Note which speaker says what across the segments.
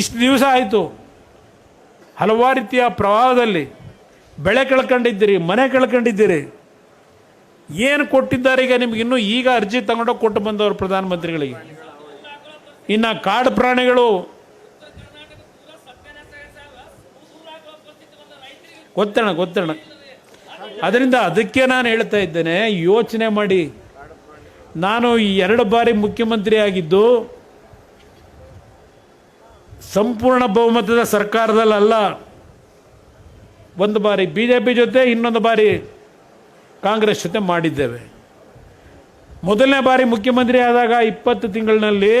Speaker 1: ಇಷ್ಟು ದಿವಸ ಆಯಿತು. ಹಲವಾರು ರೀತಿಯ ಪ್ರವಾಹದಲ್ಲಿ ಬೆಳೆ ಕಳ್ಕೊಂಡಿದ್ದೀರಿ, ಮನೆ ಕಳ್ಕೊಂಡಿದ್ದೀರಿ. ಏನು ಕೊಟ್ಟಿದ್ದಾರೆ ಈಗ ನಿಮ್ಗೆ ಇನ್ನೂ ಈಗ ಅರ್ಜಿ ತಗೊಂಡೋಗಿ ಕೊಟ್ಟು ಬಂದವರು ಪ್ರಧಾನಮಂತ್ರಿಗಳಿಗೆ? ಇನ್ನು ಕಾಡು ಪ್ರಾಣಿಗಳು. ಗೊತ್ತಣ ಗೊತ್ತಣ ಅದರಿಂದ ಅದಕ್ಕೆ ನಾನು ಹೇಳ್ತಾ ಇದ್ದೇನೆ, ಯೋಚನೆ ಮಾಡಿ. ನಾನು ಎರಡು ಬಾರಿ ಮುಖ್ಯಮಂತ್ರಿ ಆಗಿದ್ದು ಸಂಪೂರ್ಣ ಬಹುಮತದ ಸರ್ಕಾರದಲ್ಲಲ್ಲ. ಒಂದು ಬಾರಿ ಬಿ ಜೆ ಪಿ ಜೊತೆ ಇನ್ನೊಂದು ಬಾರಿ ಕಾಂಗ್ರೆಸ್ ಜೊತೆ ಮಾಡಿದ್ದೇವೆ. ಮೊದಲನೇ ಬಾರಿ ಮುಖ್ಯಮಂತ್ರಿ ಆದಾಗ ಇಪ್ಪತ್ತು ತಿಂಗಳಿನಲ್ಲಿ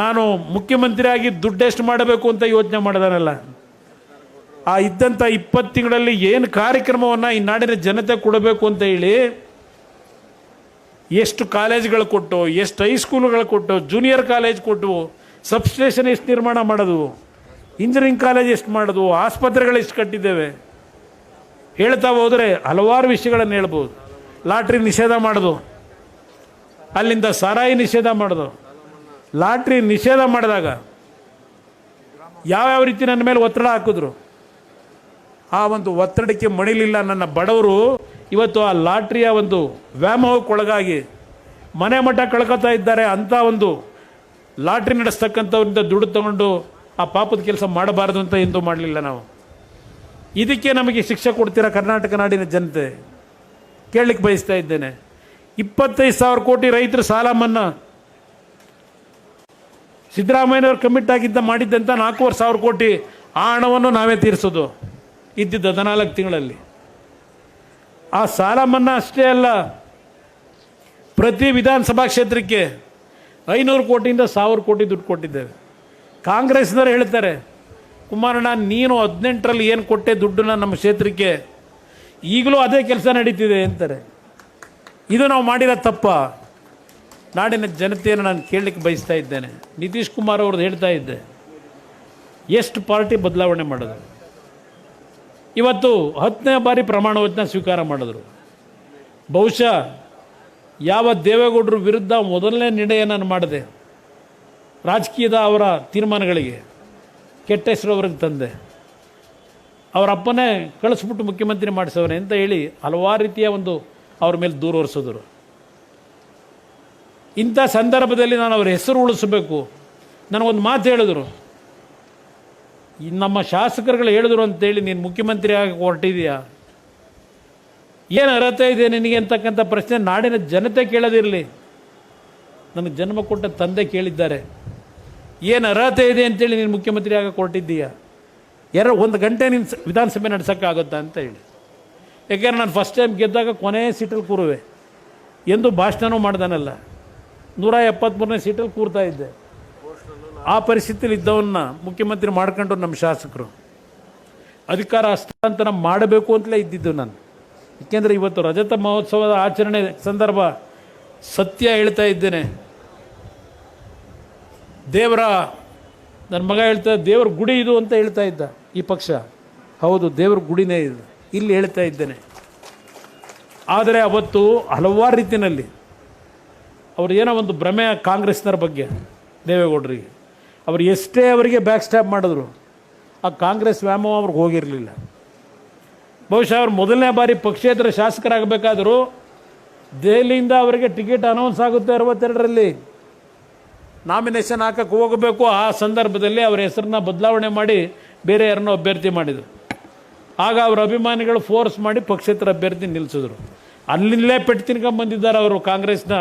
Speaker 1: ನಾನು ಮುಖ್ಯಮಂತ್ರಿಯಾಗಿ ದುಡ್ಡು ಎಷ್ಟು ಮಾಡಬೇಕು ಅಂತ ಯೋಚನೆ ಮಾಡಿದಾನಲ್ಲ. ಆ ಇದ್ದಂಥ ಇಪ್ಪತ್ತು ತಿಂಗಳಲ್ಲಿ ಏನು ಕಾರ್ಯಕ್ರಮವನ್ನು ಈ ನಾಡಿನ ಜನತೆ ಕೊಡಬೇಕು ಅಂತ ಹೇಳಿ ಎಷ್ಟು ಕಾಲೇಜ್ಗಳು ಕೊಟ್ಟು, ಎಷ್ಟು ಹೈಸ್ಕೂಲ್ಗಳು ಕೊಟ್ಟು, ಜೂನಿಯರ್ ಕಾಲೇಜ್ ಕೊಟ್ಟು ಸಬ್ಸ್ಟೇಷನ್ ಎಷ್ಟು ನಿರ್ಮಾಣ ಮಾಡೋದು? ಇಂಜಿನಿಯರಿಂಗ್ ಕಾಲೇಜ್ ಎಷ್ಟು ಮಾಡೋದು? ಆಸ್ಪತ್ರೆಗಳು ಎಷ್ಟು ಕಟ್ಟಿದ್ದೇವೆ? ಹೇಳ್ತಾ ಹೋದರೆ ಹಲವಾರು ವಿಷಯಗಳನ್ನು ಹೇಳ್ಬೋದು. ಲಾಟ್ರಿ ನಿಷೇಧ ಮಾಡೋದು. ಅಲ್ಲಿಂದ ಸಾರಾಯಿ ನಿಷೇಧ ಮಾಡೋದು. ಲಾಟ್ರಿ ನಿಷೇಧ ಮಾಡಿದಾಗ ಯಾವ್ಯಾವ ರೀತಿ ನನ್ನ ಮೇಲೆ ಒತ್ತಡ ಹಾಕಿದ್ರು? ಆ ಒಂದು ಒತ್ತಡಕ್ಕೆ ಮಣಿಲಿಲ್ಲ ನನ್ನ ಬಡವರು. ಇವತ್ತು ಆ ಲಾಟ್ರಿಯ ಒಂದು ವ್ಯಾಮೋಹಕ್ಕೊಳಗಾಗಿ ಮನೆ ಮಠ ಕಳ್ಕೊತಾ ಇದ್ದಾರೆ ಅಂಥ ಒಂದು ಲಾಟ್ರಿ ನಡೆಸ್ತಕ್ಕಂಥವ್ರಿಂದ ದುಡ್ಡು ತಗೊಂಡು ಆ ಪಾಪದ ಕೆಲಸ ಮಾಡಬಾರದು ಅಂತ ಎಂದೂ ಮಾಡಲಿಲ್ಲ ನಾವು. ಇದಕ್ಕೆ ನಮಗೆ ಶಿಕ್ಷೆ ಕೊಡ್ತೀರಾ ಕರ್ನಾಟಕ ನಾಡಿನ ಜನತೆ? ಕೇಳಲಿಕ್ಕೆ ಬಯಸ್ತಾ ಇದ್ದೇನೆ. ಇಪ್ಪತ್ತೈದು ಸಾವಿರ ಕೋಟಿ ರೈತರ ಸಾಲ ಮನ್ನಾ. ಸಿದ್ದರಾಮಯ್ಯನವರು ಕಮಿಟ್ ಆಗಿದ್ದ ಮಾಡಿದ್ದಂಥ ನಾಲ್ಕೂವರೆ ಸಾವಿರ ಕೋಟಿ ಆ ಹಣವನ್ನು ನಾವೇ ತೀರಿಸೋದು ಇದ್ದಿದ್ದ ಹದಿನಾಲ್ಕು ತಿಂಗಳಲ್ಲಿ. ಆ ಸಾಲ ಮನ್ನಾ ಅಷ್ಟೇ ಅಲ್ಲ, ಪ್ರತಿ ವಿಧಾನಸಭಾ ಕ್ಷೇತ್ರಕ್ಕೆ ಐನೂರು ಕೋಟಿಯಿಂದ ಸಾವಿರ ಕೋಟಿ ದುಡ್ಡು ಕೊಟ್ಟಿದ್ದೇವೆ. ಕಾಂಗ್ರೆಸ್ನವರು ಹೇಳ್ತಾರೆ, ಕುಮಾರಣ್ಣ, ನೀನು ಹದಿನೆಂಟರಲ್ಲಿ ಏನು ಕೊಟ್ಟೆ ದುಡ್ಡನ್ನ ನಮ್ಮ ಕ್ಷೇತ್ರಕ್ಕೆ? ಈಗಲೂ ಅದೇ ಕೆಲಸ ನಡೀತಿದೆ ಅಂತಾರೆ. ಇದು ನಾವು ಮಾಡಿರೋ ತಪ್ಪ. ನಾಡಿನ ಜನತೆಯನ್ನು ನಾನು ಕೇಳಲಿಕ್ಕೆ ಬಯಸ್ತಾ ಇದ್ದೇನೆ. ನಿತೀಶ್ ಕುಮಾರ್ ಅವ್ರದ್ದು ಹೇಳ್ತಾ ಇದ್ದೆ, ಎಷ್ಟು ಪಾರ್ಟಿ ಬದಲಾವಣೆ ಮಾಡಿದ್ರು? ಇವತ್ತು ಹತ್ತನೇ ಬಾರಿ ಪ್ರಮಾಣ ವಚನ ಸ್ವೀಕಾರ ಮಾಡಿದ್ರು. ಬಹುಶಃ ಯಾವ ದೇವೇಗೌಡರ ವಿರುದ್ಧ ಮೊದಲನೇ ನಿರ್ಣಯ ನಾನು ಮಾಡಿದೆ. ರಾಜಕೀಯದ ಅವರ ತೀರ್ಮಾನಗಳಿಗೆ ಕೆಟ್ಟ ಹೆಸರು ಅವ್ರಿಗೆ ತಂದೆ. ಅವರ ಅಪ್ಪನೇ ಕಳಿಸ್ಬಿಟ್ಟು ಮುಖ್ಯಮಂತ್ರಿ ಮಾಡಿಸೋರೆ ಅಂತ ಹೇಳಿ ಹಲವಾರು ರೀತಿಯ ಒಂದು ಅವ್ರ ಮೇಲೆ ದೂರ ಹೊರಿಸಿದ್ರು ಇಂಥ ಸಂದರ್ಭದಲ್ಲಿ ನಾನು ಅವ್ರ ಹೆಸರು ಉಳಿಸಬೇಕು. ನನಗೊಂದು ಮಾತು ಹೇಳಿದ್ರು. ನಮ್ಮ ಶಾಸಕರುಗಳು ಹೇಳಿದ್ರು ಅಂತೇಳಿ ನೀನು ಮುಖ್ಯಮಂತ್ರಿ ಆಗಿ ಹೊರಟಿದೆಯಾ? ಏನು ಅರ್ಹತೆ ಇದೆ ನಿನಗೆ ಅಂತಕ್ಕಂಥ ಪ್ರಶ್ನೆ ನಾಡಿನ ಜನತೆ ಕೇಳೋದಿರಲಿ. ನನಗೆ ಜನ್ಮ ಕೊಟ್ಟ ತಂದೆ ಕೇಳಿದ್ದಾರೆ. ಏನು ಅರ್ಹತೆ ಇದೆ ಅಂತೇಳಿ ನೀನು ಮುಖ್ಯಮಂತ್ರಿ ಆಗ ಹೊರಟಿದ್ದೀಯಾ ಎರಡು ಒಂದು ಗಂಟೆ ನಿನ್ನ ವಿಧಾನಸಭೆ ನಡೆಸೋಕ್ಕಾಗುತ್ತಾ ಅಂತ ಹೇಳಿ. ಯಾಕೆಂದ್ರೆ ನಾನು ಫಸ್ಟ್ ಟೈಮ್ ಗೆದ್ದಾಗ ಕೊನೆಯ ಸೀಟಲ್ಲಿ ಕೂರುವೆ. ಎಂದು ಭಾಷಣನೂ ಮಾಡ್ದಾನಲ್ಲ. ನೂರ ಎಪ್ಪತ್ತ್ಮೂರನೇ ಸೀಟಲ್ಲಿ ಕೂರ್ತಾ ಇದ್ದೆ. ಆ ಪರಿಸ್ಥಿತಿಯಲ್ಲಿ ಇದ್ದವನ್ನ ಮುಖ್ಯಮಂತ್ರಿ ಮಾಡ್ಕೊಂಡು ನಮ್ಮ ಶಾಸಕರು. ಅಧಿಕಾರ ಹಸ್ತಾಂತರ ಮಾಡಬೇಕು ಅಂತಲೇ ಇದ್ದಿದ್ದು ನಾನು. ಏಕೆಂದರೆ ಇವತ್ತು ರಜತ ಮಹೋತ್ಸವದ ಆಚರಣೆ ಸಂದರ್ಭ ಸತ್ಯ ಹೇಳ್ತಾ ಇದ್ದೇನೆ. ದೇವರ ನನ್ನ ಮಗ ಹೇಳ್ತಾ, ದೇವ್ರ ಗುಡಿ ಇದು ಅಂತ ಹೇಳ್ತಾ ಇದ್ದ ಈ ಪಕ್ಷ. ಹೌದು, ದೇವ್ರ ಗುಡಿನೇ ಇದು. ಇಲ್ಲಿ ಹೇಳ್ತಾ ಇದ್ದೇನೆ. ಆದರೆ ಅವತ್ತು ಹಲವಾರು ರೀತಿಯಲ್ಲಿ ಅವ್ರು ಏನೋ ಒಂದು ಭ್ರಮೆ ಕಾಂಗ್ರೆಸ್ನರ ಬಗ್ಗೆ, ದೇವೇಗೌಡರಿಗೆ. ಅವರು ಎಷ್ಟೇ ಅವರಿಗೆ ಬ್ಯಾಕ್ ಸ್ಟ್ಯಾಪ್ ಮಾಡಿದ್ರು, ಆ ಕಾಂಗ್ರೆಸ್ ವ್ಯಾಮೋಹ ಅವ್ರಿಗೆ ಹೋಗಿರಲಿಲ್ಲ. ಬಹುಶಃ ಅವ್ರು ಮೊದಲನೇ ಬಾರಿ ಪಕ್ಷೇತರ ಶಾಸಕರಾಗಬೇಕಾದರೂ ದೆಹಲಿಯಿಂದ ಅವರಿಗೆ ಟಿಕೆಟ್ ಅನೌನ್ಸ್ ಆಗುತ್ತೆ ಅರವತ್ತೆರಡರಲ್ಲಿ. ನಾಮಿನೇಷನ್ ಹಾಕಕ್ಕೆ ಹೋಗಬೇಕು. ಆ ಸಂದರ್ಭದಲ್ಲಿ ಅವರ ಹೆಸರನ್ನ ಬದಲಾವಣೆ ಮಾಡಿ ಬೇರೆ ಯಾರನ್ನೋ ಅಭ್ಯರ್ಥಿ ಮಾಡಿದರು. ಆಗ ಅವರ ಅಭಿಮಾನಿಗಳು ಫೋರ್ಸ್ ಮಾಡಿ ಪಕ್ಷೇತರ ಅಭ್ಯರ್ಥಿ ನಿಲ್ಲಿಸಿದ್ರು ಅಲ್ಲಿಂದಲೇ ಪೆಟ್ಟು ತಿನ್ಕೊಂಬಂದಿದ್ದಾರೆ ಅವರು ಕಾಂಗ್ರೆಸ್ನ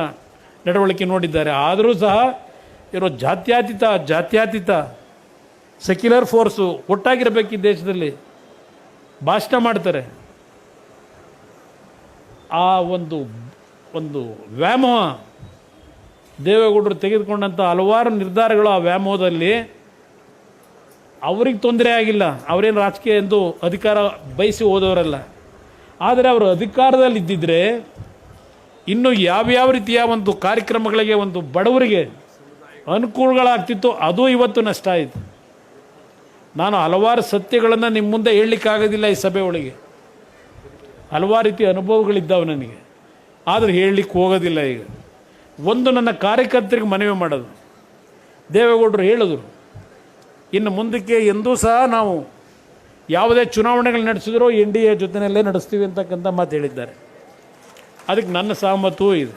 Speaker 1: ನಡವಳಿಕೆ ನೋಡಿದ್ದಾರೆ. ಆದರೂ ಸಹ ಇರೋ ಜಾತ್ಯಾತೀತ ಜಾತ್ಯಾತೀತ ಸೆಕ್ಯುಲರ್ ಫೋರ್ಸು ಒಟ್ಟಾಗಿರಬೇಕು ಈ ದೇಶದಲ್ಲಿ. ಭಾಷಣ ಮಾಡ್ತಾರೆ. ಆ ಒಂದು ಒಂದು ವ್ಯಾಮೋಹ ದೇವೇಗೌಡರು ತೆಗೆದುಕೊಂಡಂಥ ಹಲವಾರು ನಿರ್ಧಾರಗಳು ಆ ವ್ಯಾಮೋಹದಲ್ಲಿ ಅವ್ರಿಗೆ ತೊಂದರೆ ಆಗಿಲ್ಲ. ಅವರೇನು ರಾಜಕೀಯ ಎಂದು ಅಧಿಕಾರ ಬಯಸಿ ಹೋದವರಲ್ಲ. ಆದರೆ ಅವರು ಅಧಿಕಾರದಲ್ಲಿ ಇದ್ದಿದ್ರೆ ಇನ್ನು ಯಾವ್ಯಾವ ರೀತಿಯ ಒಂದು ಕಾರ್ಯಕ್ರಮಗಳಿಗೆ ಒಂದು ಬಡವರಿಗೆ ಅನುಕೂಲಗಳಾಗ್ತಿತ್ತು ಅದು ಇವತ್ತು ನಷ್ಟ ಆಯಿತು. ನಾನು ಹಲವಾರು ಸತ್ಯಗಳನ್ನು ನಿಮ್ಮ ಮುಂದೆ ಹೇಳಲಿಕ್ಕಾಗೋದಿಲ್ಲ ಈ ಸಭೆ ಒಳಗೆ. ಹಲವಾರು ರೀತಿಯ ಅನುಭವಗಳಿದ್ದಾವೆ ನನಗೆ. ಆದರೆ ಹೇಳಲಿಕ್ಕೆ ಹೋಗೋದಿಲ್ಲ ಈಗ. ಒಂದು ನನ್ನ ಕಾರ್ಯಕರ್ತರಿಗೆ ಮನವಿ ಮಾಡೋದು. ದೇವೇಗೌಡರು ಹೇಳಿದ್ರು, ಇನ್ನು ಮುಂದಕ್ಕೆ ಎಂದೂ ಸಹ ನಾವು ಯಾವುದೇ ಚುನಾವಣೆಗಳು ನಡೆಸಿದ್ರೂ ಎನ್ ಡಿ ಎ ಜೊತೆಯಲ್ಲೇ ನಡೆಸ್ತೀವಿ ಅಂತಕ್ಕಂಥ ಮಾತು ಹೇಳಿದ್ದಾರೆ. ಅದಕ್ಕೆ ನನ್ನ ಸಹಮತವೂ ಇದೆ.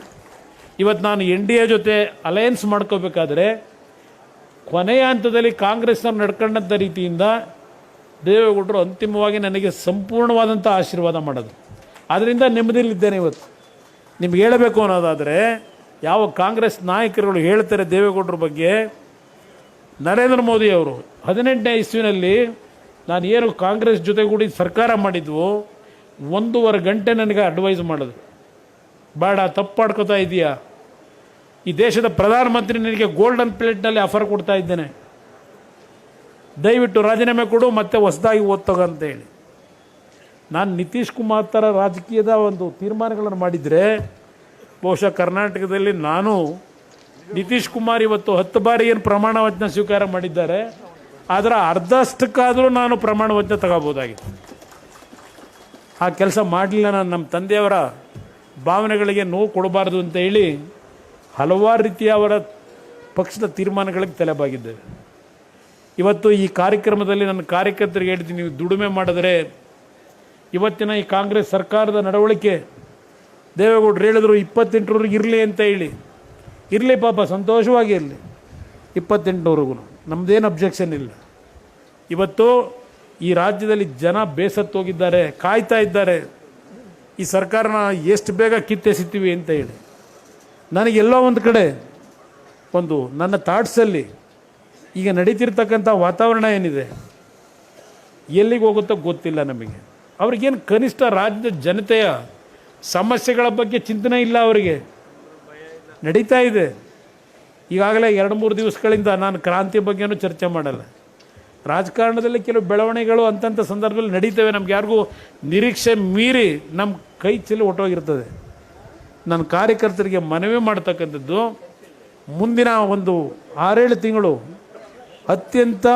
Speaker 1: ಇವತ್ತು ನಾನು ಎನ್ ಡಿ ಎ ಜೊತೆ ಅಲಯನ್ಸ್ ಮಾಡ್ಕೋಬೇಕಾದ್ರೆ ಕೊನೆಯ ಹಂತದಲ್ಲಿ ಕಾಂಗ್ರೆಸ್ನವ್ರು ನಡ್ಕೊಂಡಂಥ ರೀತಿಯಿಂದ ದೇವೇಗೌಡರು ಅಂತಿಮವಾಗಿ ನನಗೆ ಸಂಪೂರ್ಣವಾದಂಥ ಆಶೀರ್ವಾದ ಮಾಡೋದು ಅದರಿಂದ ನೆಮ್ಮದಿಯಲ್ಲಿದ್ದೇನೆ ಇವತ್ತು. ನಿಮ್ಗೆ ಹೇಳಬೇಕು ಅನ್ನೋದಾದರೆ, ಯಾವ ಕಾಂಗ್ರೆಸ್ ನಾಯಕರುಗಳು ಹೇಳ್ತಾರೆ ದೇವೇಗೌಡರ ಬಗ್ಗೆ, ನರೇಂದ್ರ ಮೋದಿ ಅವರು ಹದಿನೆಂಟನೇ ಇಸ್ವಿನಲ್ಲಿ ನಾನು ಏನು ಕಾಂಗ್ರೆಸ್ ಜೊತೆಗೂಡಿ ಸರ್ಕಾರ ಮಾಡಿದ್ವು, ಒಂದೂವರೆ ಗಂಟೆ ನನಗೆ ಅಡ್ವೈಸ್ ಮಾಡೋದು ಬೇಡ ತಪ್ಪು ಇದೀಯಾ? ಈ ದೇಶದ ಪ್ರಧಾನಮಂತ್ರಿ ನಿನಗೆ ಗೋಲ್ಡನ್ ಪ್ಲೇಟ್ನಲ್ಲಿ ಆಫರ್ ಕೊಡ್ತಾ ಇದ್ದೇನೆ. ದಯವಿಟ್ಟು ರಾಜೀನಾಮೆ ಕೊಡು, ಮತ್ತೆ ಹೊಸದಾಗಿ ಓದ್ತೋಗ ಅಂತ ಹೇಳಿ ನಾನು ನಿತೀಶ್ ಕುಮಾರ್ ಥರ ರಾಜಕೀಯದ ಒಂದು ತೀರ್ಮಾನಗಳನ್ನು ಮಾಡಿದರೆ, ಬಹುಶಃ ಕರ್ನಾಟಕದಲ್ಲಿ ನಾನು ನಿತೀಶ್ ಕುಮಾರ್ ಇವತ್ತು ಹತ್ತು ಬಾರಿ ಏನು ಪ್ರಮಾಣ ವಚನ ಸ್ವೀಕಾರ ಮಾಡಿದ್ದಾರೆ. ಅದರ ಅರ್ಧಷ್ಟಕ್ಕಾದರೂ ನಾನು ಪ್ರಮಾಣ ವಚನ ತಗೋಬೋದಾಗಿತ್ತು ಆ ಕೆಲಸ ಮಾಡಲಿಲ್ಲ ನಾನು, ನಮ್ಮ ತಂದೆಯವರ ಭಾವನೆಗಳಿಗೆ ನೋವು ಕೊಡಬಾರ್ದು ಅಂತ ಹೇಳಿ ಹಲವಾರು ರೀತಿಯ ಅವರ ಪಕ್ಷದ ತೀರ್ಮಾನಗಳಿಗೆ ತಲೆಬಾಗಿದ್ದೇವೆ ಇವತ್ತು ಈ ಕಾರ್ಯಕ್ರಮದಲ್ಲಿ ನನ್ನ ಕಾರ್ಯಕರ್ತರಿಗೆ ಹೇಳ್ತೀನಿ, ನೀವು ದುಡಿಮೆ ಮಾಡಿದ್ರೆ ಇವತ್ತಿನ ಈ ಕಾಂಗ್ರೆಸ್ ಸರ್ಕಾರದ ನಡವಳಿಕೆ ದೇವೇಗೌಡರು ಹೇಳಿದ್ರು, ಇಪ್ಪತ್ತೆಂಟರವರೆಗೆ ಇರಲಿ ಅಂತ ಹೇಳಿ. ಇರಲಿ ಪಾಪ, ಸಂತೋಷವಾಗಿ ಇರಲಿ. ಇಪ್ಪತ್ತೆಂಟುವರೆಗೂ ನಮ್ಮದೇನು ಅಬ್ಜೆಕ್ಷನ್ ಇಲ್ಲ. ಇವತ್ತು ಈ ರಾಜ್ಯದಲ್ಲಿ ಜನ ಬೇಸತ್ತೋಗಿದ್ದಾರೆ, ಕಾಯ್ತಾ ಇದ್ದಾರೆ. ಈ ಸರ್ಕಾರನ ಎಷ್ಟು ಬೇಗ ಕಿತ್ತೆಸಿತೀವಿ ಅಂತ ಹೇಳಿ. ನನಗೆಲ್ಲೋ ಒಂದು ಕಡೆ ಒಂದು ನನ್ನ ಥಾಟ್ಸಲ್ಲಿ ಈಗ ನಡೀತಿರ್ತಕ್ಕಂಥ ವಾತಾವರಣ ಏನಿದೆ, ಎಲ್ಲಿಗೆ ಹೋಗುತ್ತೋ ಗೊತ್ತಿಲ್ಲ ನಮಗೆ. ಅವ್ರಿಗೇನು ಕನಿಷ್ಠ ರಾಜ್ಯದ ಜನತೆಯ ಸಮಸ್ಯೆಗಳ ಬಗ್ಗೆ ಚಿಂತನೆ ಇಲ್ಲ ಅವರಿಗೆ. ನಡೀತಾ ಇದೆ. ಈಗಾಗಲೇ ಎರಡು ಮೂರು ದಿವಸಗಳಿಂದ ನಾನು ಕ್ರಾಂತಿ ಬಗ್ಗೆನೂ ಚರ್ಚೆ ಮಾಡಲ್ಲ. ರಾಜಕಾರಣದಲ್ಲಿ ಕೆಲವು ಬೆಳವಣಿಗೆಗಳು ಅಂತಂಥ ಸಂದರ್ಭದಲ್ಲಿ ನಡೀತವೆ. ನಮ್ಗೆ ಯಾರಿಗೂ ನಿರೀಕ್ಷೆ ಮೀರಿ ನಮ್ಮ ಕೈ ಚೆಲ್ಲಿ ಹೊಟ್ಟೋಗಿರ್ತದೆ ನನ್ನ ಕಾರ್ಯಕರ್ತರಿಗೆ ಮನವಿ ಮಾಡ್ತಕ್ಕಂಥದ್ದು, ಮುಂದಿನ ಒಂದು ಆರೇಳು ತಿಂಗಳು ಅತ್ಯಂತ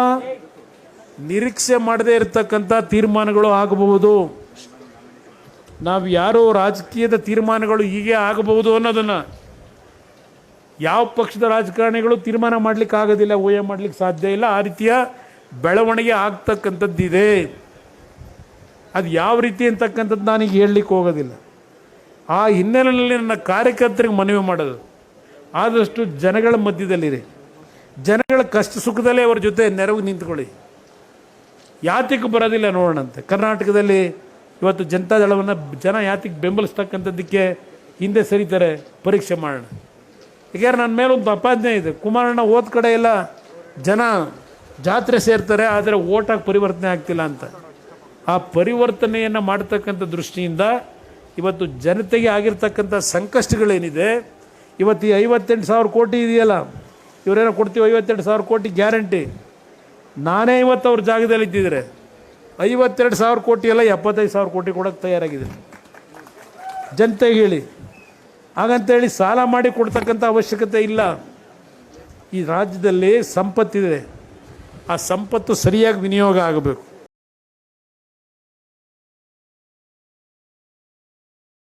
Speaker 1: ನಿರೀಕ್ಷೆ ಮಾಡದೇ ಇರತಕ್ಕಂಥ ತೀರ್ಮಾನಗಳು ಆಗಬಹುದು. ನಾವು ಯಾರೋ ರಾಜಕೀಯದ ತೀರ್ಮಾನಗಳು ಹೀಗೆ ಆಗಬಹುದು ಅನ್ನೋದನ್ನು ಯಾವ ಪಕ್ಷದ ರಾಜಕಾರಣಿಗಳು ತೀರ್ಮಾನ ಮಾಡಲಿಕ್ಕೆ ಆಗೋದಿಲ್ಲ, ಊಹೆ ಮಾಡಲಿಕ್ಕೆ ಸಾಧ್ಯ ಇಲ್ಲ. ಆ ರೀತಿಯ ಬೆಳವಣಿಗೆ ಆಗ್ತಕ್ಕಂಥದ್ದಿದೆ. ಅದು ಯಾವ ರೀತಿ ಅಂತಕ್ಕಂಥದ್ದು ನಾನೀಗ ಹೇಳಲಿಕ್ಕೆ ಹೋಗೋದಿಲ್ಲ. ಆ ಹಿನ್ನೆಲೆಯಲ್ಲಿ ನನ್ನ ಕಾರ್ಯಕರ್ತರಿಗೆ ಮನವಿ ಮಾಡೋದು. ಆದಷ್ಟು ಜನಗಳ ಮಧ್ಯದಲ್ಲಿರಿ. ಜನಗಳ ಕಷ್ಟ ಸುಖದಲ್ಲೇ ಅವರ ಜೊತೆ ನೆರವು ನಿಂತ್ಕೊಳ್ಳಿ. ಯಾತಿಗೆ ಬರೋದಿಲ್ಲ ನೋಡೋಣಂತೆ ಕರ್ನಾಟಕದಲ್ಲಿ ಇವತ್ತು ಜನತಾ ದಳವನ್ನು ಜನ ಯಾತಿಗೆ ಬೆಂಬಲಿಸ್ತಕ್ಕಂಥದ್ದಕ್ಕೆ ಹಿಂದೆ ಸರಿತಾರೆ, ಪರೀಕ್ಷೆ ಮಾಡೋಣ. ಯಾಕೆಂದ್ರೆ ನನ್ನ ಮೇಲೆ ಒಂದು ಅಪಾದನೆ ಇದೆ. ಕುಮಾರಣ್ಣ ಹೋದ ಕಡೆ ಎಲ್ಲ ಜನ ಜಾತ್ರೆ ಸೇರ್ತಾರೆ, ಆದರೆ ಓಟಾಗಿ ಪರಿವರ್ತನೆ ಆಗ್ತಿಲ್ಲ ಅಂತ. ಆ ಪರಿವರ್ತನೆಯನ್ನು ಮಾಡ್ತಕ್ಕಂಥ ದೃಷ್ಟಿಯಿಂದ ಇವತ್ತು ಜನತೆಗೆ ಆಗಿರ್ತಕ್ಕಂಥ ಸಂಕಷ್ಟಗಳೇನಿದೆ? ಇವತ್ತು ಈ ಐವತ್ತೆಂಟು ಸಾವಿರ ಕೋಟಿ ಇದೆಯಲ್ಲ? ಇವರೇನೋ ಕೊಡ್ತೀವಿ ಐವತ್ತೆಂಟು ಸಾವಿರ ಕೋಟಿ ಗ್ಯಾರಂಟಿ. ನಾನೇ ಇವತ್ತು ಅವ್ರ ಜಾಗದಲ್ಲಿ ಇದ್ದಿದ್ರೆ ಐವತ್ತೆರಡು ಸಾವಿರ ಕೋಟಿ ಎಲ್ಲ ಎಪ್ಪತ್ತೈದು ಸಾವಿರ ಕೋಟಿ ಕೊಡೋಕ್ಕೆ ತಯಾರಾಗಿದೆ. ಜನತೆಗೆ ಹೇಳಿ. ಹಾಗಂತೇಳಿ ಸಾಲ ಮಾಡಿ ಕೊಡ್ತಕ್ಕಂಥ ಅವಶ್ಯಕತೆ ಇಲ್ಲ. ಈ ರಾಜ್ಯದಲ್ಲಿ ಸಂಪತ್ತಿದೆ. ಆ ಸಂಪತ್ತು ಸರಿಯಾಗಿ ವಿನಿಯೋಗ ಆಗಬೇಕು.